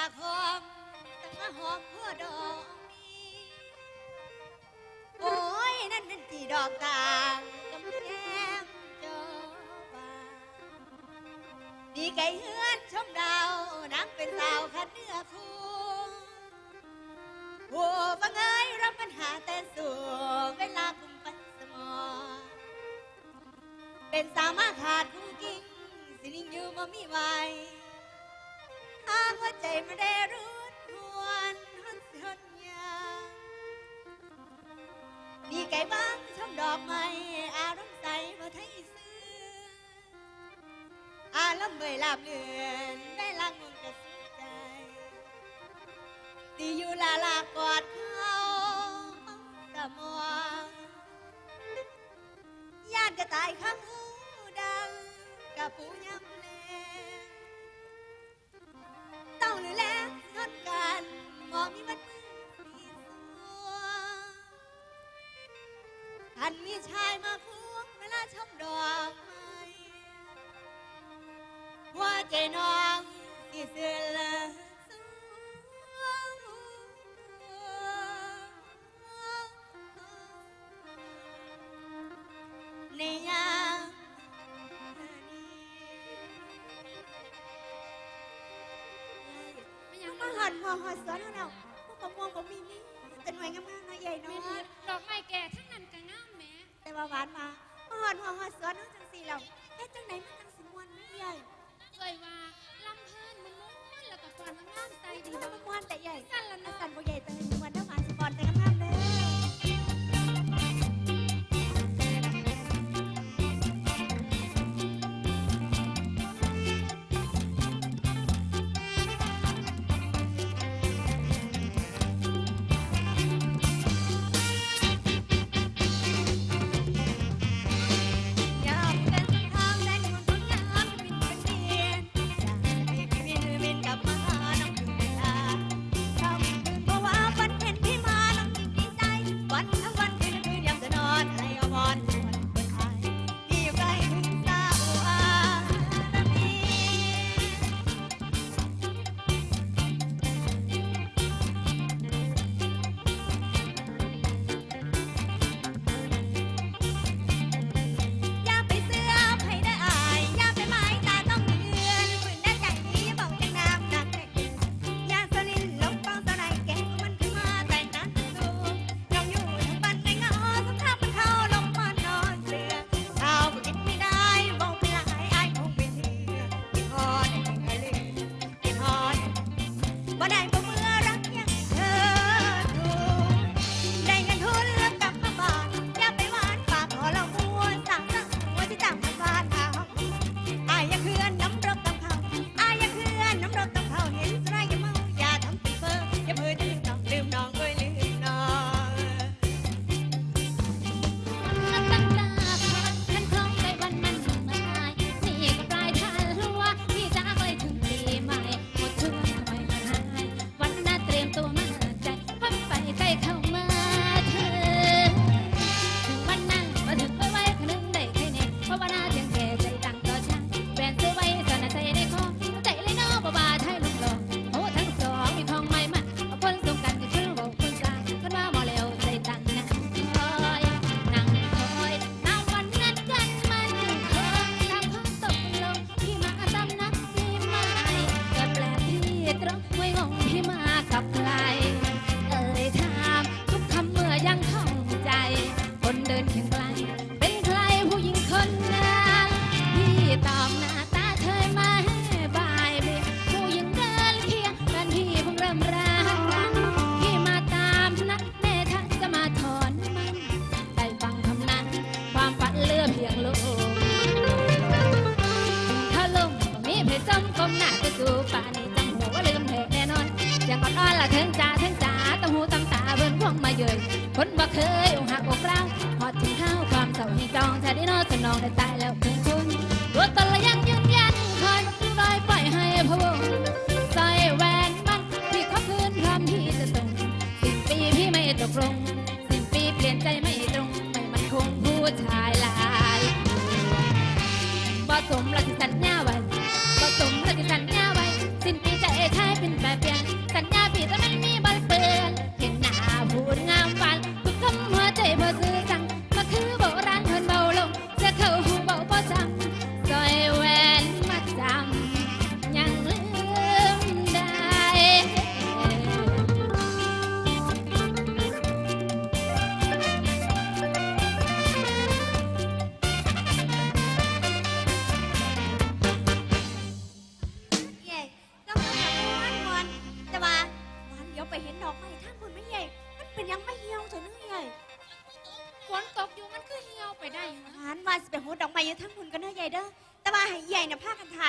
ากหอมแต่มาหอมหัวดอกนี้โอ้ย นั่นนั่นที่ดอกต่างกำแพงจอบาดีไก่เฮือนชมดาวนางเป็นสาวคันเนื้อคู่โอ้ฟังเอ้ยรับปัญหาแต่สู่เวลากุมปันสมองเป็นสาวมาขาดคู่กิ้งสินิ่งอยู่บ่มีไหว หัวใจไม่ได้รู้ทวนหันหันยามีไก่บ้างชมดอกไม้อารมณ์ใสบ่ไทยซื้ออารมณ์เบยลาบเลือนได้ลางงงกระสุนใจตีอยู่ลาลากอดเขาสมองญาติก็ตายข้างหูดังกับปูยำ กันมองมีวันมือสีสัวท่านมีชายมาควงเวลาชมดอกไม้หัวใจน้องที่เสื่อเลย องหอดสวนเราพวกมะม่วงก็มีนี่แต่หน่วยงามๆหน่อยใหญ่เน้แม่อยดอกไม้แก่ทั้งนั้นก็งามแหม่แต่ว่าหวานมามาหอดมองหอดสวนน้องจังสี่เราเอ๊ะจังไหนมันจังสิมวนไม่ใหญ่เอ่ยว่าลำเพลินมันม้วนแล้วก็ฟ้อนงามใจดีมันม้วนแต่ใหญ่สั่นละถ้าเนาะสันบ่ใหญ่แต่ มีจองแท้ที่นอสนองได้ตายแล้วเพิ่งคุณตัวตนละยังยืนยันคอยรอยปล่อยให้พะวงใส่แหวนมันที่เขาคืนพร้อมที่จะส่งสิบปีพี่ไม่ตกลงสิบปีเปลี่ยนใจไม่ตรงไม่มันคงผู้ชายหลายบ่สมรักที่สัน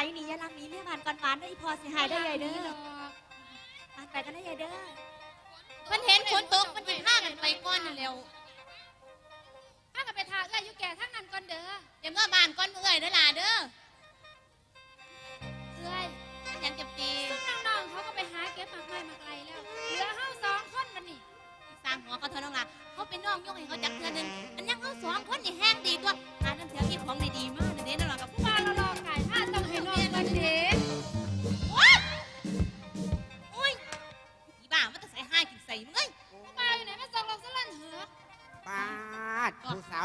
อยู่นี่อย่าลังหนี้เรื่องงานก่อนหวานเด้ออีพอสิหายเด้อใหญ่เด้อดอกอ่านไปกันเด้อใหญ่เด้อมันเห็นฝนตกมันจะพากันไปก่อนนั่นแหล้วถ้ากันไปทาเอื้อยอยู่แก่ทั้งนั้นก่อนเด้อเดี๋ยวเมื่อบ้านก่อนเมื่อยเด้อล่ะเด้อเอื้อยยังจะปีซึ่งน้องๆเขาก็ไปหาเก็บหมากไม้หมากไรแล้วเหลือเฮาสองคนมันนี่สร้างหัวเขาเท่านั้นล่ะเขาเป็นน้องยกให้เขาจักเทือหนึงอันยังเขาสองคนนี่แห้งดีตัวหาน้ำเถือที่ของดีๆมากเด้อนั่นหรอกับ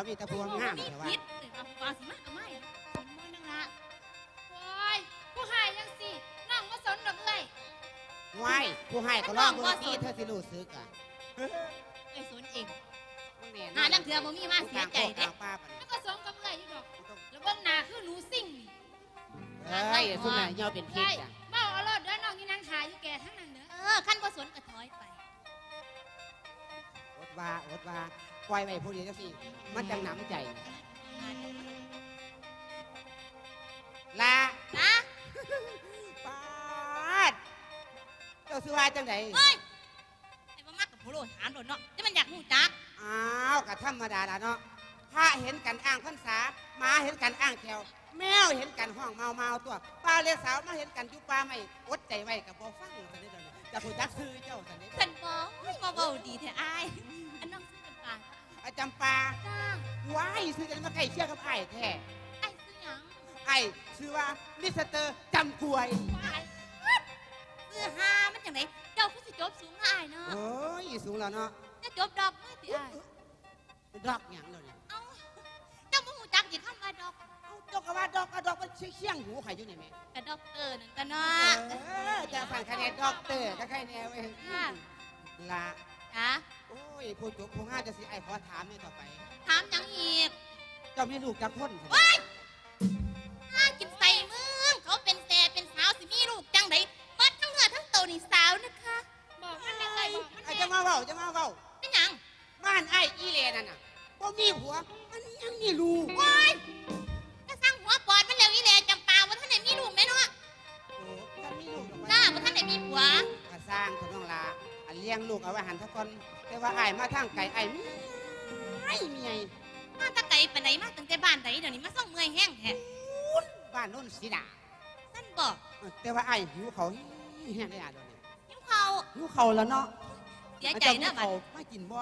มีแตะพวงงามมีแต่ว่าพิษเลยมาฟังสิมากกับไม่ผมมือนึงละโอ้ยผู้หายยังสิน้องมาสนดอกเอ้ยไว้ผู้ให้ก็ร้องเมื่อกี้เธอสิรู้สึกอะไอ้สนเองมันแน่หาน้ำเถือบ่มีมาเสียใจเด้เด้ป้าปานแล้วก็สมกับเอ้ยอยู่ดอกแล้วเบิ่งหน้าคือหนูสิ่งนี่เอ้ยสุนัขยอเป็นพิษเอ้ยอะเมาเอารถเด้อน้องยี่นางขายอยู่แก่ทั้งนั้นเด้อเออขั้นบ่สนก็ถอยไปอดว่าอดว่า ปล่อยไว้ผู้เดียวจังสิมันจังหนำใจลานะปาดเจ้าสิว่าจังไดเฮ้ยไอ้บ่มากกับผู้โลดถามโดดเนาะจะมันอยากหูจักอ้าวก็ธรรมดาละเนาะพระเห็นกันอ้างพรรษาหมาเห็นกันอ้างแขวแมวเห็นกันห้องเมาเมาๆตัวป้าเลี้ยสาวมาเห็นกันอยู่ป่าไม่อดใจไว้กับบ่ฟังสันนิดเดียวจะผู้จักซื้อเจ้าสันนิดฉันบอกมาเบาดีแท้อาย อาจำปาจ้าว้ายซื้อกันมาใกล้เชี่ยกับไอ้ายแท้ไอ้ซื้อหยังไอ้ชื่อว่ามิสเตอร์จำกวยซื้อหามันจังไหนเจ้าคือสิจบสูงนะอายเนาะโอ้ยสูงแล้วเนาะจะจบดอกเมื่อติอายดอกหยังเลยเนี่ยเอ้าเจ้าบ่หูจักสิคำว่าดอกเอาดอกกระว่าดอกกระดอกมันเชี่ยงหูใครอยู่นี่แม่กระดอกเตอร์นั่นก็เนาะเออจะสั่งคะแนนดอกเตอร์ก็ใครแน่เว้ยค่ะลา จ้าโอ้ยผู้จบผู้ง่าจะสิไอ้ขอถามเนี่ยต่อไป ถามหยังอีกเจ้ามีลูกจักคนสิว้ายห้ากินใส่มึงเขาเป็นแซ่เป็นสาวสิมีลูกจังไดเบิดทั้งเนื้อทั้งตัวนี่สาวนะคะบอกมันแน่ไอ้บอกมันไอ้แน่จะมาเว้าจะมาเว้า เป็นหยังบ้านไอ้อีเลนั่นน่ะบ่มีผัว มันยังมีลูกว้ายก็สร้างหัวปอดมันแล้วอีแหล่จำปาว่าท่านไหนมีลูกแม่เนาะโอ้ถ้ามีลูกจ้าว่าท่านไหนมีผัวอาสร้างคนน้องลา อันเลี้ยงลูกเอาไว้หันทักคนแต่ว่าไอ้ายมาทางไก่ไอ้ายมีไอ้เมียมาแตะไกลไปไหนมาตั้งแต่บ้านใดเดี๋ยวนี้มาส่งเมื่อยแห้งแท้บ้านโน้นสีดาท่านบอกแต่ว่าไอ้ายหิวเขาแห้งได้อะเดี๋ยวนี้หิวเขาหิวเขาแล้วเนาะเสียใจเนอะบัดเขาไม่กินบ่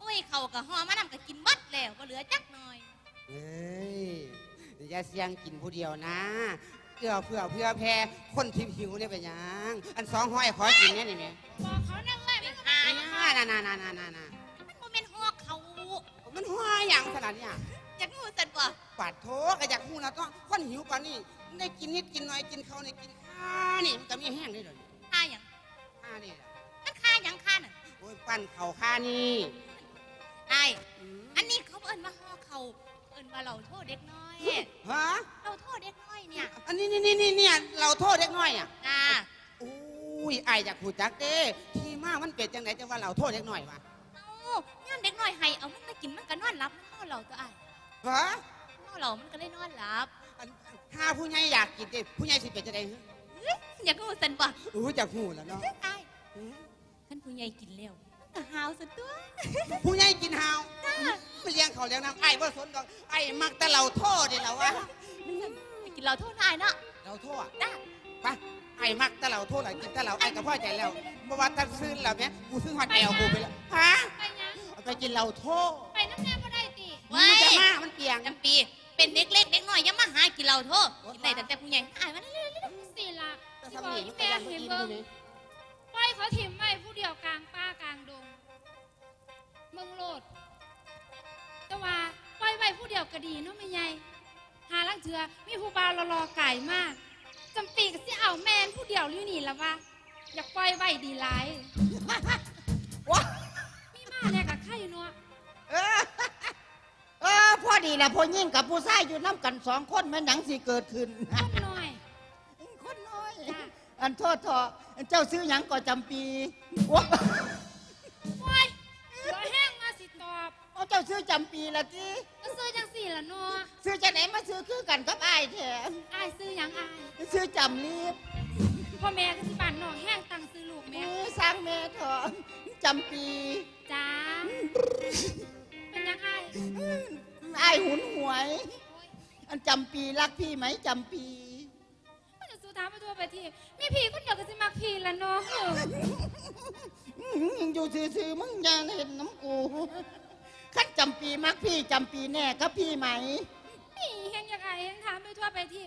โอ้ยเขากับห่อมานำก็กินบัดแล้วก็เหลือจักหน่อยเอ้ยอย่าเสียงกินผู้เดียวนะ เพื่อเพื่อเพื่อแพ้คนที่หิวเนี่ยเป็นหยังอันสองห้อยขอกินเนี่ยนี่แหม่บอกเขาแน่ไอ้เป็นมันหาอ่านะคะน่าน่าน่าน่าน่าน่ามันโมเมนห่อเขามันห้อยอย่างขนาดเนี้ยอยากงูสันบ่ปาดโถก็อยากหูนะต้องคนหิวปานนี้ได้กินนิดกินหน่อยกินเขาวนี่กินข้านี่มันก็มีแห้งได้เลยค่าหยังข้านี่แหละมันค่าหยังค่าน่ะโอ้ยปั้นเขาข้านี่ไอ้ายอืมอันนี้เขาเอิ้นว่าห่อเขาเอิ้น ว่าเราโทษเด็กน้อย ฮะเราโทษเด็กน้อยเนี่ยอันนี้นี่นี่นี่เนี่ยเราโทษเด็กน้อยอะจ้าอุ้ยไอายอยากหูจักเด้ที่มามันเป็นจังไหนจะว่าเราโทษเด็กน้อยวะเอ้างานเด็กน้อยให้เอามันมากินมันก็นอนหลับมันเมาเราตัวไอ้ายฮะเมาเรามันก็เลยนอนหลับอันถ้าผู้ใหญ่อยากกินเด้ผู้ใหญ่สิเป็นจะได้อยากงูสันบ่อู้จากหูแล้วเนาะไอ้ายท่านผู้ใหญ่กินแล้ว ก็หาวสันตัวผู้ใหญ่กินหาวมันเลี้ยงเขาวเลี้ยงน้ำไอ้บ่สนดอกไอ้มักแต่เราโทษเด้เราวะไปกินเราโทษนายเนาะเราโทษจ้าไปไอ้มักแต่เราโทษหลายกินแต่เราไอ้ก็พอใจแล้วเมื่อวานตัดซื้อแล้วแม่กูซื้อหอดแอวกูไปแล้วฮะไปยังเอาไปกินเราโทษไปน้ำแน่ก็ได้ติมันจะมามันเปียงจำปี เป็นเด็กเล็กเด็กน้อยอยังมาหากินเราโทษกินได้แต่แต่ผู้ใหญ่อายมันเรื่อยสิล่ะแต่สิสบอกมีอีมันก็แม่ยังไม่เห็นกินเบิ่งอยู่นี่ ปล่อยเขาถิ่มไว้ผู้เดียวกลางป่ากลางดงเมืองโลด แต่ว่าปล่อยไว้ผู้เดียวก็ดีเนาะไม่ใหญ่หาลังเถือมีผู้บาวรอๆไก่มากจำปีก็สิเอาแมนผู้เดียวอยู่นี่ละวะอยากปล่อยไว้ดีหลายมีมาแน่กับข้าอยู่เนาะเออเออพอดีแหละพอยิ่งกับผู้ชายอยู่น้ำกันสองคนแม่นหนังสิเกิดขึ้น คนหน่อย คนน้อย จ้ะ อันโทษเถอะ เจ้าซื้อหยังก็จำปีโอ้โอ้ยเหลือแห้งมาสิตอบว่าเจ้าซื้อจำปีละจีก็ซื้อจังสี่ละเนาะซื้อจะไหนมาซื้อคือกันกับไอ้ายแท้อายซื้อหยังอายซื้อจำรีบพ่อแม่ก็สิบ้านน้องแห้งตังซื้อลูกเอแม่อสร้างแม่เถอะจำปีจ้าเป็นหยังอายไอ้ายหุนหวย โอ้ยอันจำปีรักพี่ไหมจำปี มันจะสู้ท้ามไปทั่วไปที่มีพี่คนเดียวก็สิมักพี่ละเนาะอื้อหืออยู่ซื่อๆมึงอย่าเห็นน้ำกูขั้นจำปีมักพี่จำปีแน่กับพี่ไหมพี่เห็นยังไงเห็นถามไปทั่วไปที่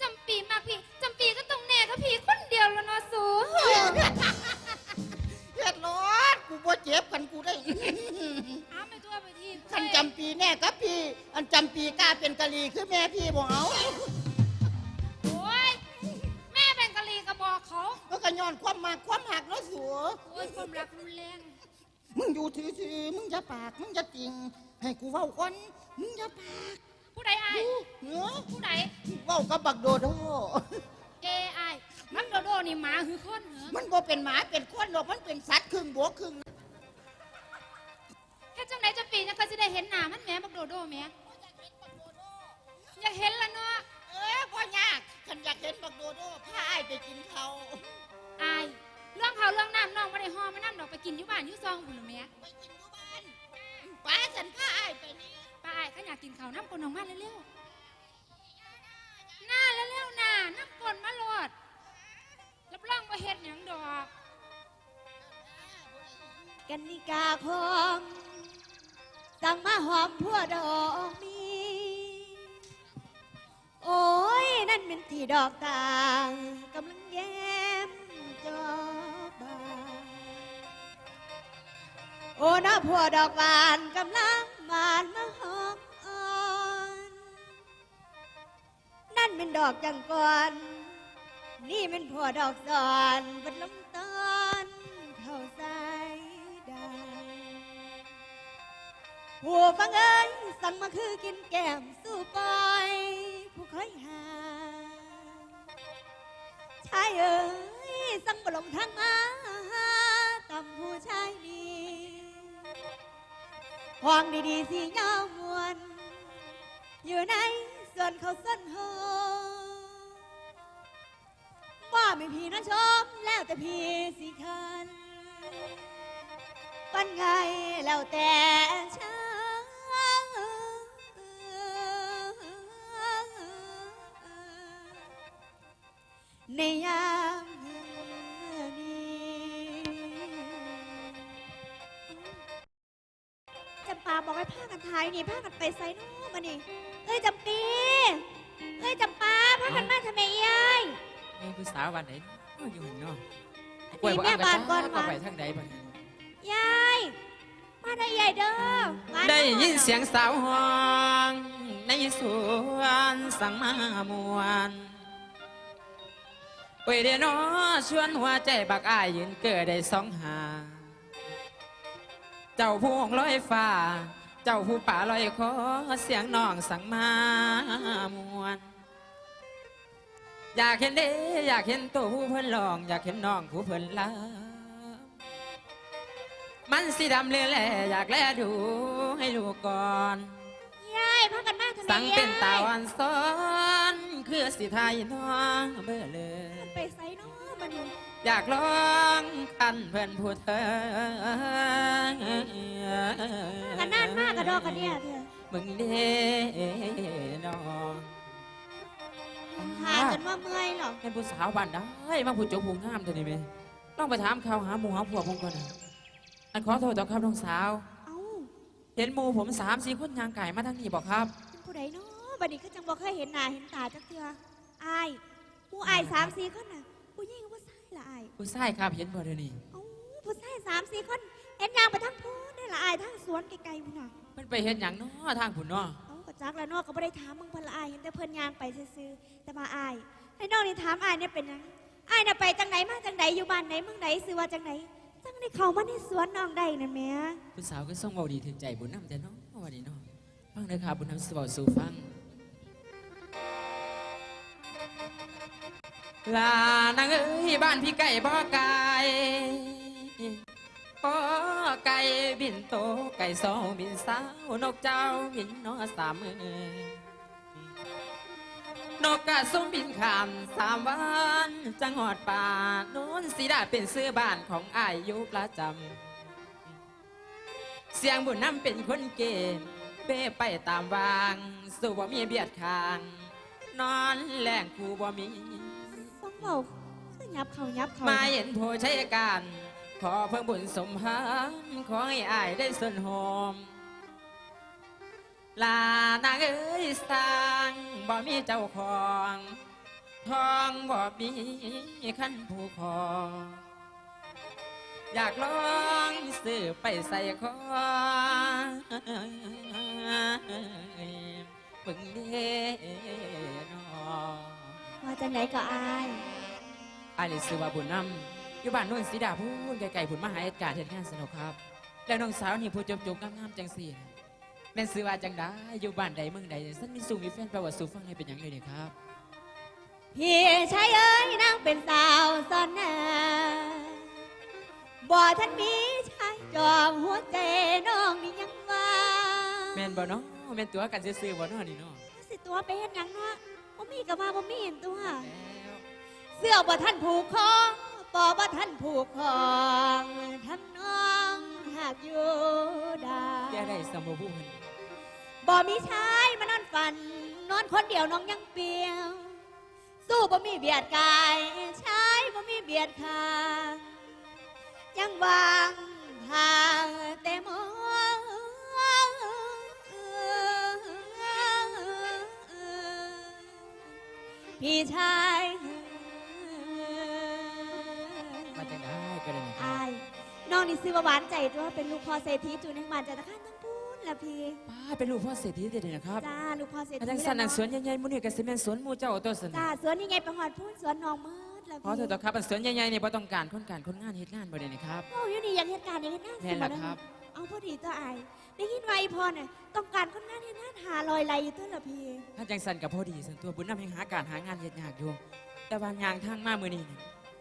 จำปีมากพี่จำปีก็ต้องแน่ก็พี่คนเดียวละเนาะสูเฮ็ดรถกูบ่เจ็บกันกูได้ถามไปทั่วไปที่ขันจำปีแน่กับพี่อันจำปีกล้าเป็นกะลีคือแม่พี่บ่เอา อกเขาแล้วก็ย้อนความมากความหักเนาะสัวโอ้ยความรักรุนแรง มึงอยู่ซื่อๆมึงอย่าปาก มึงอย่าติง ให้กูเว้าก่อนมึงอย่าปากผู้ใดอายเนื้อผู้ใดเว้ากับบักโดโด เอไอมักโดโดนี่หมาคือคนเหรอมันบ่เป็นหมาเป็นคนหรอกมันเป็นสัตว์ครึ่งบวกครึ่ง กันนิกาคมสั่งมาหอมพัวดอกมี โอ้ย นั่นเป็นที่ดอกต่างกำลังแย้มจอบานโอ้น้าพัวดอกบานกำลังบานมาหอมอ่อนนั่นเป็นดอกจังก่อน นี่เป็นพัวดอกสอนบนลำ หัวฟังเอ้ยสั่งมาคือกินแก้มสู้ปล่อยผู้เคยหาชายเอ้ยสั่งบลงทางมาตำผู้ชายนี้ห้องดีๆสีเงามวน อยู่ในส่วนเขาส้นหอว่าไม่พี่นะชมแล้วแต่พี่สิคันปันไงแล้วแต่ฉันากันทายนี่ผ้ากันไปไซโน่มานี่เอ้ยจำปีเอ้ยจำปาผ้ากันมาทำไมยายแม่ผู้สาววันไหนเนาะอยู่เห็นเนาะอันนี้แม่บ้านก่อนก็มาไปทางใดบ้างยายมาได้ยายเด้อมาได้ยินเสียงสาวห้องในสวนสั่งมามวนโอ้ยเดนอชวนหัวใจบักอายยืนเกิดได้สองหา เจ้าผู้ลอยฟ้า เจ้าผู้ป่าลอยคอเสียงน้องสั่งมามวน อยากเห็นเด้อยากเห็นตัวผู้เพิ่นลอง อยากเห็นน้องผู้เพิ่นลามันสีดำเลยแหละอยากแลดูให้ลูกก่อน ยายพากันมาทำไมสั่งเป็นตายายวันซ้อน คือสิไทยน้องเบื่อเลยมันไปไซโน่มันนี่ อยากลองคันเพื่อนผู้เธอกันนานมากกระดอกกันเนี่ยเธอมึงเด้น้องหาจนว่าเมื่อยหรอกเป็นผู้สาวบ้านได้มาผู้จบผู้งามตัวนี้ไหมต้องไปถามเขาวหาหมูหาผัวผมก่อนนะอันขอโทษต่อครับน้องสาวเอ้าเห็นหมูผมสามสี่คนยางไก่มาทางนี้บอกครับเป็นผู้ใดเนาะบัดนี้ก็จังบอกเคยเห็นหน้าเห็นตาจักเทืออายผู้อายสามสี่คนน่ะผู้หญิงกับผู้ชาย ละอายผู้ชายครับเห็นบ่เดี๋ยวนี้เอ้าผู้ชายสามสี่คนเห็นยางไปทั้งพูนได้ละอายทั้งสวนไกลๆพุ่นน่ะมันไปเห็นอย่างน้อทางผุนน้อเอ้าก็จักแล้วเนาะก็ไม่ได้ถามมึงเพิ่นละอายเห็นแต่เพิ่นยางไปซื่อๆแต่มาอายให้น้องนี่ถามอายเนี่ยเป็นหยังอายน่ะไปจังไหนมาจังไหนอยู่บ้านไหนเมืองไหนซื้อว่าจังไหนจังได้เข้ามาในสวนน้องได้นั่นแหม่ ผู้สาวก็ส่งเบาดีถึงใจบุญน้ำแต่น้อวันนี้น้อฟังเลยครับบุญน้ำสเบาสู่ฟัง ลานางเอ้ยบ้านพี่ไก่บ่อไก่โอ้ไก่บินโตไก่สองบินสาวนกเจ้าบินนอสามมือนกกาส่งบินขามสามวันจังหอดป่าโน้นสีดาเป็นซื้อบ้านของอายอยู่ประจำ เสียงบุญน้ำเป็นคนเกณฑ์เป้ไปตามวาง สู่บ่มีเบียดคาง นอนแหลงคูบ่มี เบาคือยับเขายับเขามาเห็นโพใช้การ ขอเพิ่งบุญสมหามขอให้อายได้ส่วนหอม ลานางเอ้ยสร้างบ่มีเจ้าของทองบ่มีขั้นผู้คออยากลองซื้อไปใส่คอปึงเด้นอว่าจังไหนก็อาย อายเลยซื้อว่าบุญนำอยู่บ้านโน่นสีดาพูนไกลๆผุนมาหาเหตุการณ์เหตุงานสนุกครับ แล้วน้องสาวนี่ผู้จบจบๆงามๆจังสี่น่ะแม่นซื้อว่าจังได้อยู่บ้านใดเมืองใดสันมีสู่มีแฟนประวัติสู่ฟังให้เป็นอย่างเลยนี่ครับ พี่ชายเอ้ยนางเป็นสาวซ้อนหน้าบ่ท่านมีชายจอมหัวใจน้องนี่ยังว่าแม่นบ่เนาะแม่นตัวกันซื่อๆบ่เนาะนี่เนาะสิตัวไปเฮ็ดหยังเนาะบ่มีก็มาบ่มีเห็นตัวแล้ว เสื้อบ่ท่านผูกคอปอบ่ท่านผูกของท่านน้องหากอยู่ดาแกได้สมบูรณ์บ่มีชายมานอนฝัน นอนคนเดียวน้องยังเปลียว สู้บ่มีเบียดกายชายบ่มีเบียดคางยังวางทางแต่มพี่ชาย องนี่ซื้อมาหวานใจตัวเป็นลูกพ่อเศรษฐีจูนแห่งบ้านจันทคารทั้งพูนละพี่ป้าเป็นลูกพ่อเศรษฐีเด็ดนะครับจ้าลูกพ่อเศรษฐีอาจารย์สันนังสวนใหญ่ๆมื้อนี้ก็สิแม่นสวนหมู่เจ้าตัวสนจ้าสวนนี่ไงไปหอดพูนสวนน้องมืดละขอพี่โทษต่อครับอันสวนใหญ่ๆนี่บ่ต้องการคนการคนงานเฮ็ดงานบ่ได้นี่ครับโอ้ยนี่อยากเหตุการณ์อย่างเหตุงานแม่นล่ะครับเอาพอดีตัวอายได้ยินไวาอีพอน่ะต้องการคนงานเหตุงานหาลอยไหลอยู่ตัวละพี่ถ้าจังสันกับพอดีสันตัวบุญนำแห่งหาการหางานเฮ็ดยากอยู่แต่ว่ายางทางมามื้อนี้นี่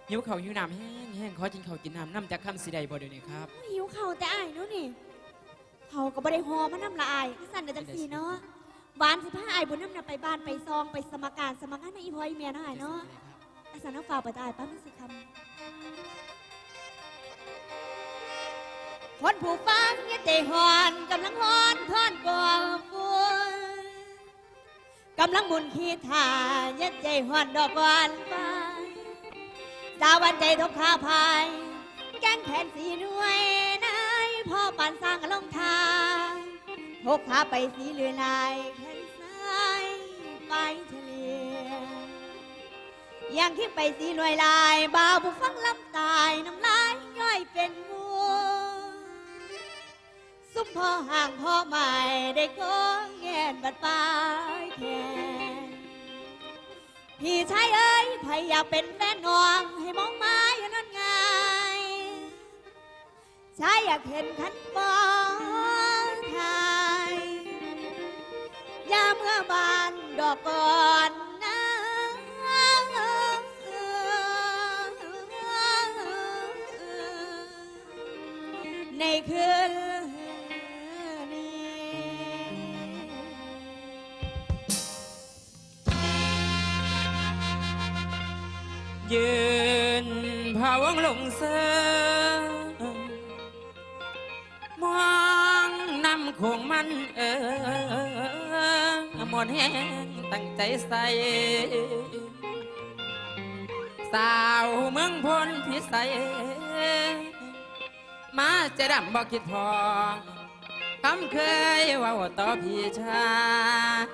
หิวข้าวหิวน้ำแห้งแห้งขอกินข้าวกินน้ำน้ำจากคำสิได้บ่เดี๋ยวนี้ครับโอ้ยหิวเข่าวแต่อายเนาะนี่เขาก็บ่ได้หอมานำละอายที่สั่นเดจังสีเนาะหวานสิพาอายบุญน้ำน่ะไปบ้านไปซองไปสมัครการสมัครงานในอีพออีเมียเนาะอายเนาะอาสาน้ำฝากไปตายป้ามันสิคำคนผู้ฟังเนี่ยใจหอนกำลังหอนทอนกว่าฝุ่นกำลังหมุนขีดถ่าเย็ดใจหอนดอกหวานไป สาววันใจทบขาพาย แกงแขนสีหน่วยนายพ่อปานสร้างลงทางทบขาไปสีเลือลายแขนซ้ายไปเฉลี่ยอย่างที่ไปสีลอยลายบ่าวผู้ฟังลำตายน้ำลายย่อยเป็นมัวซุ่มพ่อห่างพ่อใหม่ได้ก้งแงนบัดปลายแขนพี่ชายเอ้ยใครอยากเป็น น้องให้มองมาอย่างนั้นไงชายอยากเห็นขันบองไทยยามเมื่อบานดอกก่อน เสอมองน้ำคงมันเออหมดแห้งตั้งใจใส่สาวเมืองพลพิสัยมาจะดำบอกคิดพอคำเคยว่าต่อพี่ชาย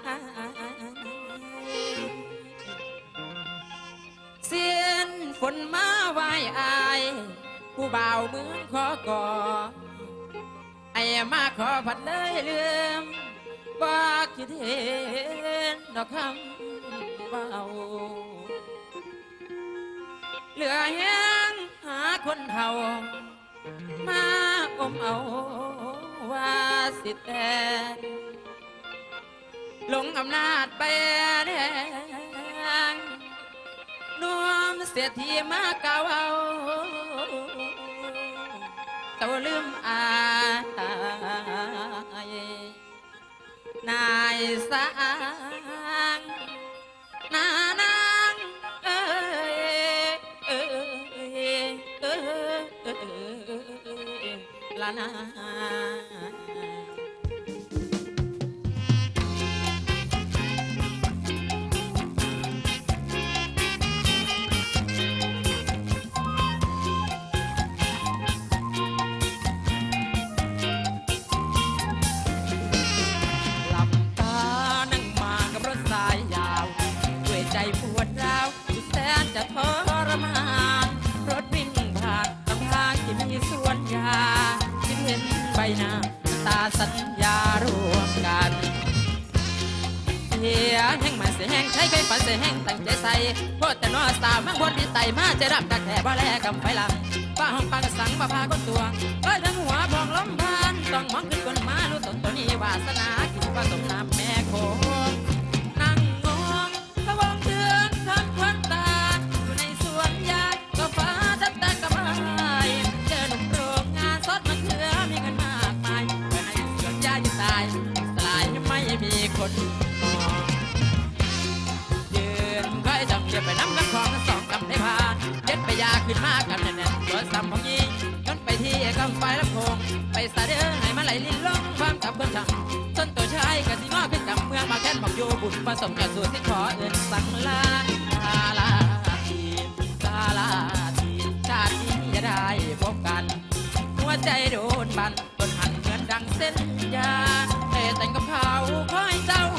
เสีย ฝนมาไหวอายผู้บ่าวมืองขอก่อไอ้มาขอผัดเลยเลื่อมบ่คิดเห็นดอกคำเบาเหลือแห้งหาคนเฒ่ามาอมเอาว่าสิแต่หลงอำนาจไปแดงน เศรษฐีมาเก่าเอาเต่าลืมอายนายสางนานางเออเออเออยเออยลานา เสแห้งตั้งใจใส่โคตรแต่นอสาวมังบนที่ใส่มาจะรับจากแค่บ่แลกำไฟลังป้าห้องปังสังมาพาคนตัวร้อยทั้งหัวพองล้มพาน ต้องมองขึ้นบนมาลู้ตนตัวนี้วาสนากินผสมน้ำแม่โค ยจับเก็บไปน้ำกันของทั้งสองกำได้พานเย็ดไปยาขึ้นมากันแน่นๆตัวซ้ำของยิงย้อนไปที่กำไฟลำโพงไปสะเดือให้มาไหลลินลงความกับเบื้องช่างต้นตัวชายกะสิงอขึ้นกับเมืองมาแค่นบอกอยู่บุญผสมกับสูตรที่ขอเอินสังลาลาลาทีลาลาทีชาตินี้จะได้พบกัน หัวใจโดนบันต้นหันเหมือนดังเส้นยาแต่แต่งกับเขาขอให้เจ้า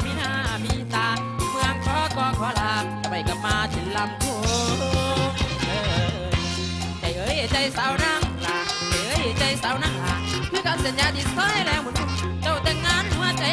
สาวนั่งลาเอ้ยใจสาวนั่งลาคือการสัญญาที่ซอยแล้วหมุนเจ้าแต่งงานหัวใจ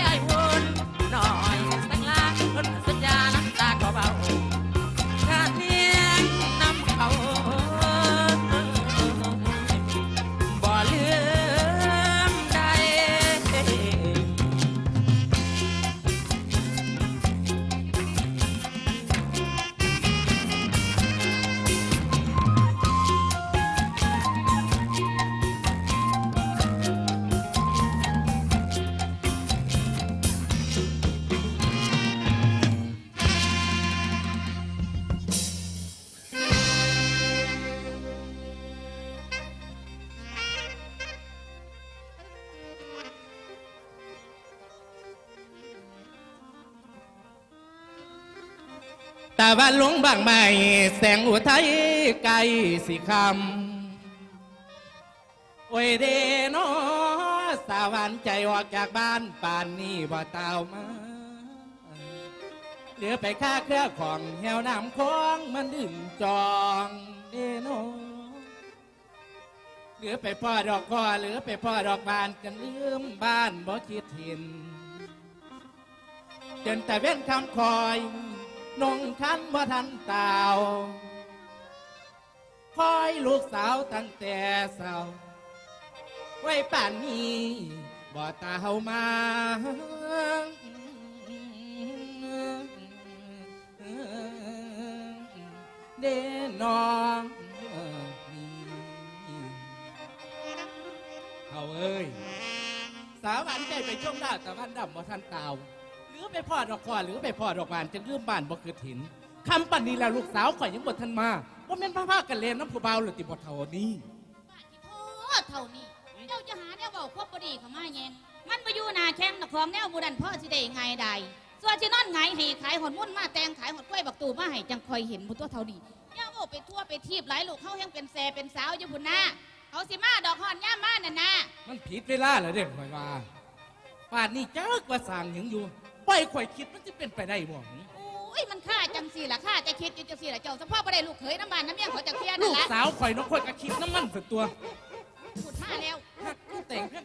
วันหลงบางใหม่แสงอุทัยไกลสิคำโอ้ยเดโนสาวันใจออกจากบ้านป่านนี้บ่เต่ามาเหลือไปค่าเครือของแหวน้ำคองมันดึงจองเดโนเหลือไปพ่อดอกคอเหลือไปพ่อดอกบานกันลืมบ้านบ่คิดเห็นจนแต่เว้นคำคอย นงคันว่าทันเต่าคอยลูกสาวตั้งแต่สาวไว้ป่านนี้บ่ตาเฮามาเดน้องเอาเอ้ย สาวหวานใจไปช่วงหน้าตะวันดำบ่ทันเต่า หรือไปพ่อดอกคอหรือไปพ่อดอกบานจะลืมบ้านบ่คือถินคำปันนี้แล้วลูกสาวข่อยยังบ่ทันมาว่าแม่นพระพากันเลนน้ำผู้เบาหรือติบ่เท่านี้บ้านที่โทษเท่านี้เจ้าจะหาแนวเบาครบบดีเขามาแยงมันไปอยู่หนาแข้งนักของแนวบูดันพ่อสิได้ไงใดส่วนที่นอนไงให้ขายหอนมุ่นมาแตงขายหอนกล้วยบักตูมาให้จังคอยเห็นผู้ตัวเท่านี้ย่าโมไปทั่วไปทีบหลายลูกเขาแห้งเป็นแซเป็นสาวอยู่พุ่นหน้าเขาสิมาดอกหอนย่ามมาน่ะนะมันผิดเวลาเหรอเด็กข่อยว่าป่านนี้จักว่าสั่งหยังอยู่ ไปล่อยข่อยคิดมันจะเป็นไปได้บ่โอุ้ยมันฆ่าจังสีล่ะฆ่าจะคิดอยู่จังสีล่ะเจ้าสะพ่อบ่ได้ลูกเขยน้ำบานน้ำเมี่ยงขอจะเคพี้ยนั่ลูนกละสาวข่อยน้องข่อยก็คิดน้ำมันสุดตัวพูดมาแล้วถ้ากูแต่งเพื่อน